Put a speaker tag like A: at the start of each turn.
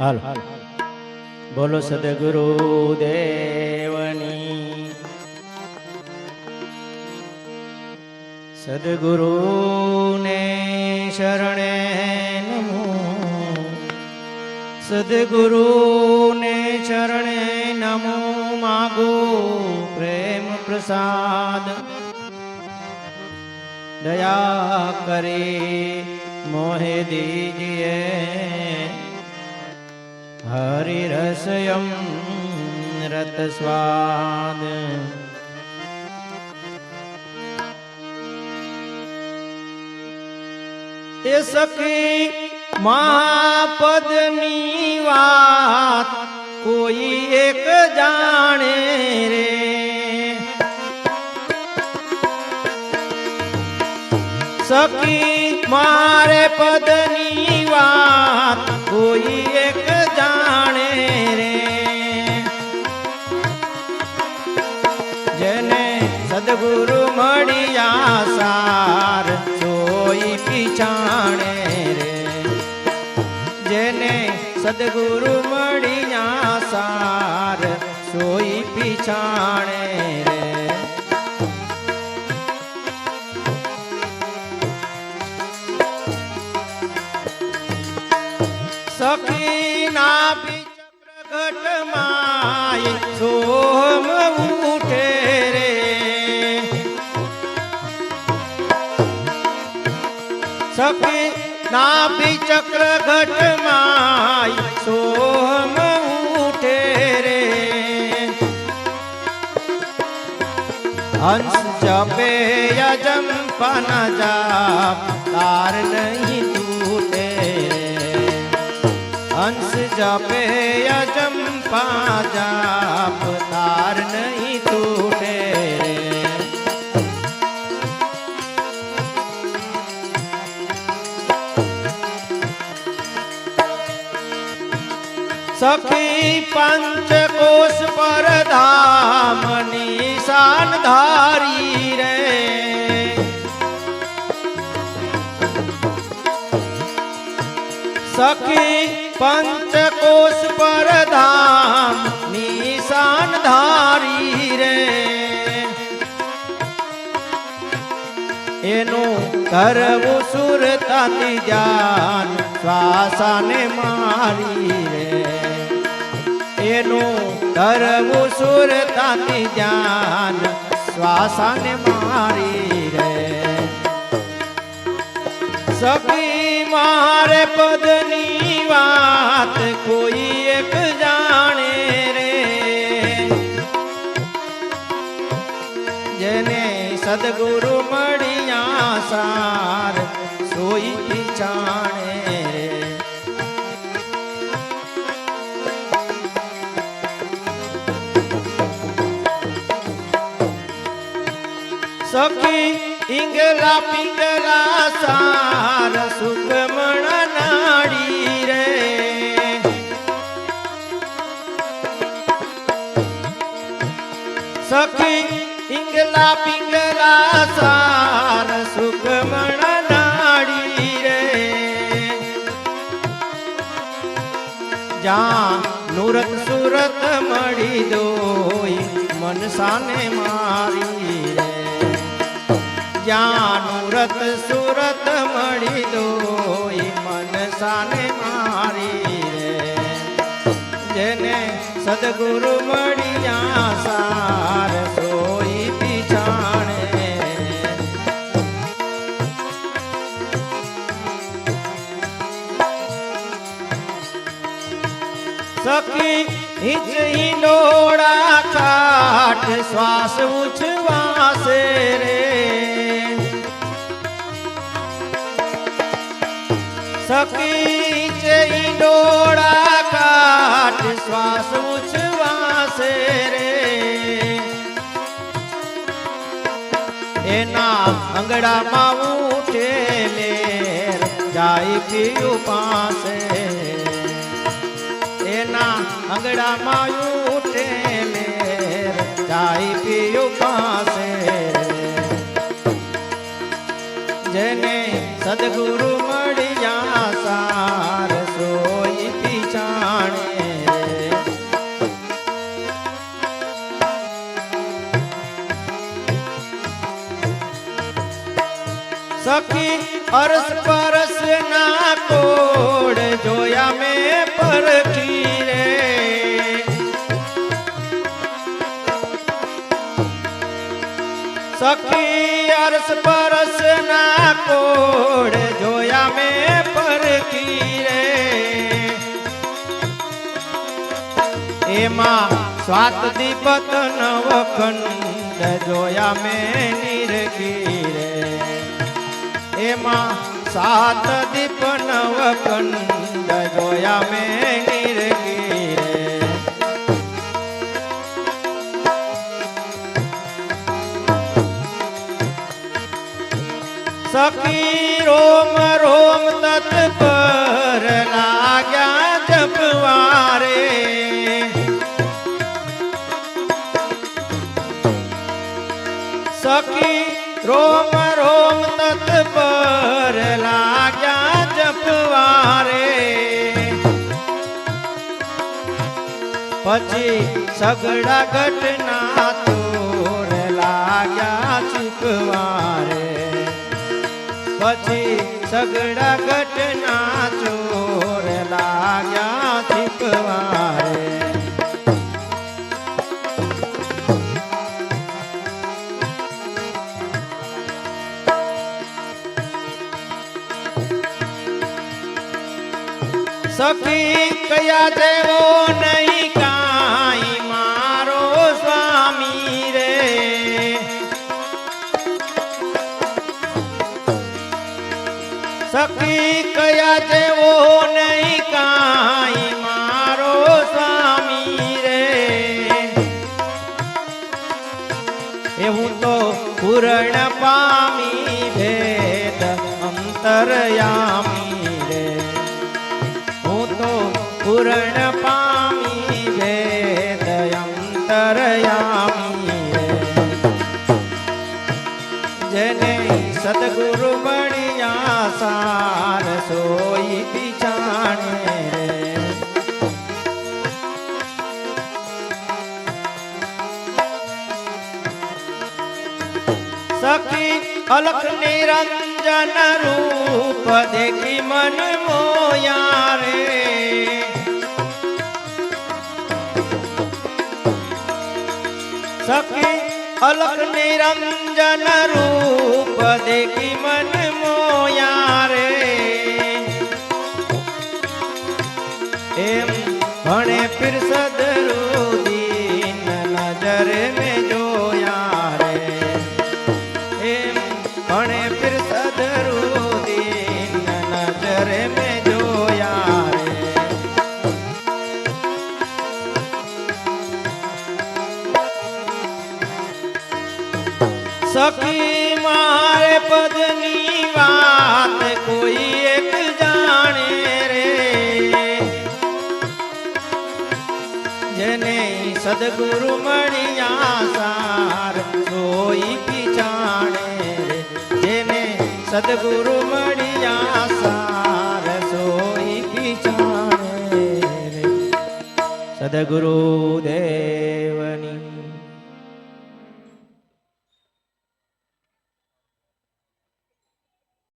A: હાલ. બોલો સદગુરુ દેવની. સદગુરુને શરણે નમો. સદગુરુને શરણે નમો માગો પ્રેમ પ્રસાદ. દયા કરે મોહે દીજીએ. હરિ રસયમ રત સ્વાદ એ સખી મહાપદની વાત કોઈ એક જાણે રે સખી મારે પદની વાત કોઈ એક સદગુરુ મળ્યા સાર સોઈ પીછાણે રે. જેને સદગુરુ મળ્યા સાર સોઈ પીછાણે સખી નાભી ચક્ર ઘટમાય સોહમ ઉઠે રે. હંસ જપે યજમ પન જાપ, તાર નહીં તૂટે હંસ જપે યજમ જાપ, તાર નહીં સખી પંચકોશ પર ધામ નિશાન ધારી રે. સખી પંચકોશ પર ધામ નિશાન ધારી રે. એનું કરવું સુરતાથી ધ્યાન શ્વાસાને મારી રે. એનું ધરવું સુરતાથી ધ્યાન શ્વાસાને મારી રે. સખી મારે પદની વાત કોઈ એક જાણે રે. જેને સદગુરુ મળ્યા સાર, સોઈ જાણે સખી ઇંગલા પિંગલા સાર સુખમણ નાડી રે. સખી ઇંગલા પિંગલા સાર સુખમણ નાડી રે. જા નુરત સુરત મળી દોય મનસાને મારી રે. જ્યાં નુરત સુરત મળી મન મનસાને મારી રે. જેને સદગુરુ મળ્યા સાર સોઈ પીછાણે સખી હિચ ડોળા કાઠ શ્વાસ ઉછવાસે રે. સખી છે ડોળા કાટ શ્વાસ ઉછવાસે રે. એના અંગડામાં ઉઠે મેર, જાય પીયું પાસે એના અંગડામાં ઉઠે લેર જાય પીયું પાસે જેને સદગુરુ સખી અરસ પરસ ના કોડ જોયા મેં પરખી રે. એમાં સ્વાત દીપત નવખંડ જોયા મેં નિરખી રે. એમાં સાત દીપ નવખંડ જોયા મે નિરગી સખી રોમ રોમ તત્પર લાગ્યા જપવારે. સખી રોમ રોમ તત્પર લાગ્યા જપવારે. પછી સગડા ઘટના પછી સગડા ઘટના ચોર લાગ્યા શીખવારે સખી કયા દેવો નહીં સખી કયા જેવો નહીં કાંઈ મારો સ્વામી રે. એવું તો પૂરણ પામી ભેદ અંતરયામી રે. હું તો પૂરણ પામી ભેદ અંતરયામી સખી અલખ નિરંજન રૂપ દેખી મન મોયા રે. સખી અલખ નિરંજન રૂપ દેખી મન મોયા રે. એમ ભણે ફિર સખી, મારે પદની વાત કોઈ એક જાણે રે. જેને સદગુરુ મળ્યા સાર સોઈ જાણે રે. જેને સદગુરુ મળ્યા સાર સોઈ જાણે રે. સદગુરુ દેવની